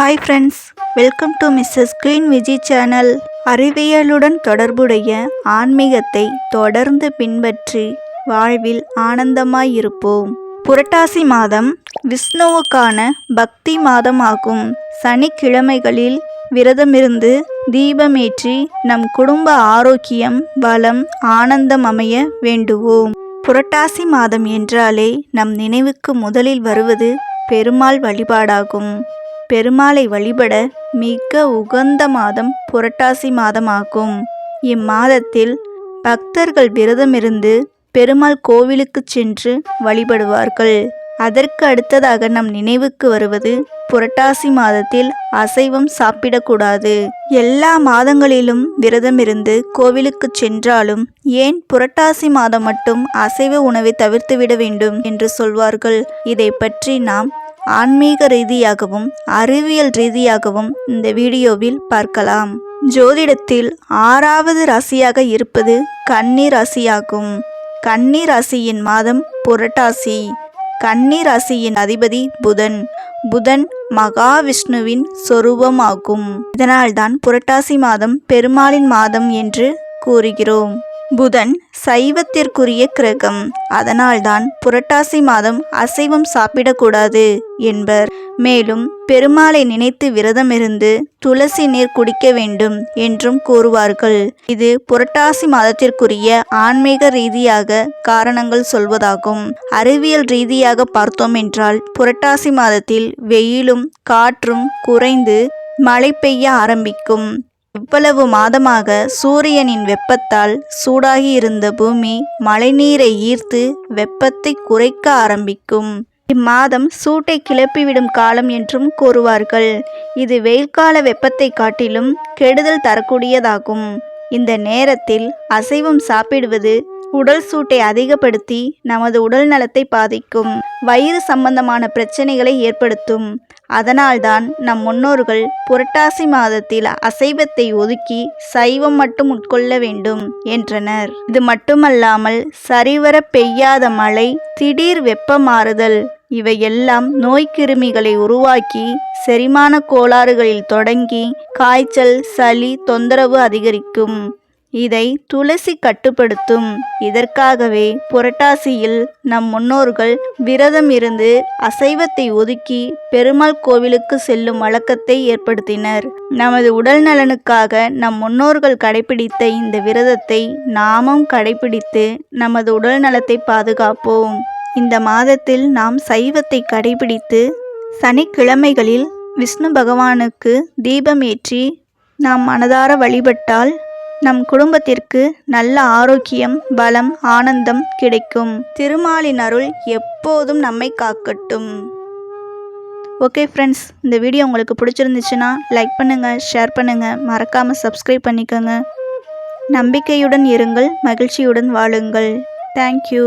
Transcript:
Hi friends welcome to Mrs Queen Viji channel அறிவியலுடன் தொடர்புடைய ஆன்மீகத்தை தொடர்ந்து பின்பற்றி வாழ்வில் ஆனந்தமாயிருப்போம். புரட்டாசி மாதம் விஷ்ணுவுக்கான பக்தி மாதமாகும். சனிக்கிழமைகளில் விரதமிருந்து தீபமேற்றி நம் குடும்ப ஆரோக்கியம் பலம் ஆனந்தம் அமைய வேண்டுவோம். புரட்டாசி மாதம் என்றாலே நம் நினைவுக்கு முதலில் வருவது பெருமாள் வழிபாடாகும். பெருமாளை வழிபட மிக உகந்த மாதம் புரட்டாசி மாதமாகும். இம்மாதத்தில் பக்தர்கள் விரதமிருந்து பெருமாள் கோவிலுக்கு சென்று வழிபடுவார்கள். அதற்கு அடுத்ததாக நம் நினைவுக்கு வருவது புரட்டாசி மாதத்தில் அசைவம் சாப்பிடக்கூடாது. எல்லா மாதங்களிலும் விரதமிருந்து கோவிலுக்கு சென்றாலும் ஏன் புரட்டாசி மாதம் மட்டும் அசைவ உணவை தவிர்த்துவிட வேண்டும் என்று சொல்வார்கள். இதை பற்றி நாம் ஆன்மீக ரீதியாகவும் அறிவியல் ரீதியாகவும் இந்த வீடியோவில் பார்க்கலாம். ஜோதிடத்தில் ஆறாவது ராசியாக இருப்பது கன்னி ராசியாகும். கன்னி ராசியின் மாதம் புரட்டாசி. கன்னி ராசியின் அதிபதி புதன். புதன் மகாவிஷ்ணுவின் சொரூபமாகும். இதனால்தான் புரட்டாசி மாதம் பெருமாளின் மாதம் என்று கூறுகிறோம். புதன் சைவத்திற்குரிய கிரகம். அதனால்தான் புரட்டாசி மாதம் அசைவம் சாப்பிடக்கூடாது என்பர். மேலும் பெருமாளை நினைத்து விரதமிருந்து துளசி நீர் குடிக்க வேண்டும் என்றும் கூறுவார்கள். இது புரட்டாசி மாதத்திற்குரிய ஆன்மீக ரீதியாக காரணங்கள் சொல்வதாகும். அறிவியல் ரீதியாக பார்த்தோம் என்றால் புரட்டாசி மாதத்தில் வெயிலும் காற்றும் குறைந்து மழை பெய்ய ஆரம்பிக்கும். இவ்வளவு மாதமாக சூரியனின் வெப்பத்தால் சூடாகி இருந்த பூமி மழைநீரை ஈர்த்து வெப்பத்தை குறைக்க ஆரம்பிக்கும். இம்மாதம் சூட்டை கிளப்பிவிடும் காலம் என்றும் கூறுவார்கள். இது வெயில் கால வெப்பத்தை காட்டிலும் கெடுதல் தரக்கூடியதாகும். இந்த நேரத்தில் அசைவம் சாப்பிடுவது உடல் சூட்டை அதிகப்படுத்தி நமது உடல் நலத்தை பாதிக்கும். வயிறு சம்பந்தமான பிரச்சனைகளை ஏற்படுத்தும். அதனால்தான் நம் முன்னோர்கள் புரட்டாசி மாதத்தில் அசைவத்தை ஒதுக்கி சைவம் மட்டும் உட்கொள்ள வேண்டும் என்றனர். இது மட்டுமல்லாமல் சரிவர பெய்யாத மழை திடீர் வெப்ப மாறுதல் இவையெல்லாம் நோய்க்கிருமிகளை உருவாக்கி செரிமான கோளாறுகளில் தொடங்கி காய்ச்சல் சளி தொந்தரவு அதிகரிக்கும். இதை துளசி கட்டுப்படுத்தும். இதற்காகவே புரட்டாசியில் நம் முன்னோர்கள் விரதம் இருந்து அசைவத்தை ஒதுக்கி பெருமாள் கோவிலுக்கு செல்லும் வழக்கத்தை ஏற்படுத்தினர். நமது உடல் நலனுக்காக நம் முன்னோர்கள் கடைபிடித்த இந்த விரதத்தை நாமும் கடைபிடித்து நமது உடல் நலத்தை பாதுகாப்போம். இந்த மாதத்தில் நாம் சைவத்தை கடைபிடித்து சனிக்கிழமைகளில் விஷ்ணு பகவானுக்கு தீபம் ஏற்றி நாம் மனதார வழிபட்டால் நம் குடும்பத்திற்கு நல்ல ஆரோக்கியம் பலம் ஆனந்தம் கிடைக்கும். திருமாலின் அருள் எப்போதும் நம்மை காக்கட்டும். ஓகே ஃப்ரெண்ட்ஸ் இந்த வீடியோ உங்களுக்கு பிடிச்சிருந்துச்சுன்னா லைக் பண்ணுங்கள் ஷேர் பண்ணுங்கள் மறக்காமல் சப்ஸ்கிரைப் பண்ணிக்கோங்க. நம்பிக்கையுடன் இருங்கள் மகிழ்ச்சியுடன் வாழுங்கள். தேங்க்யூ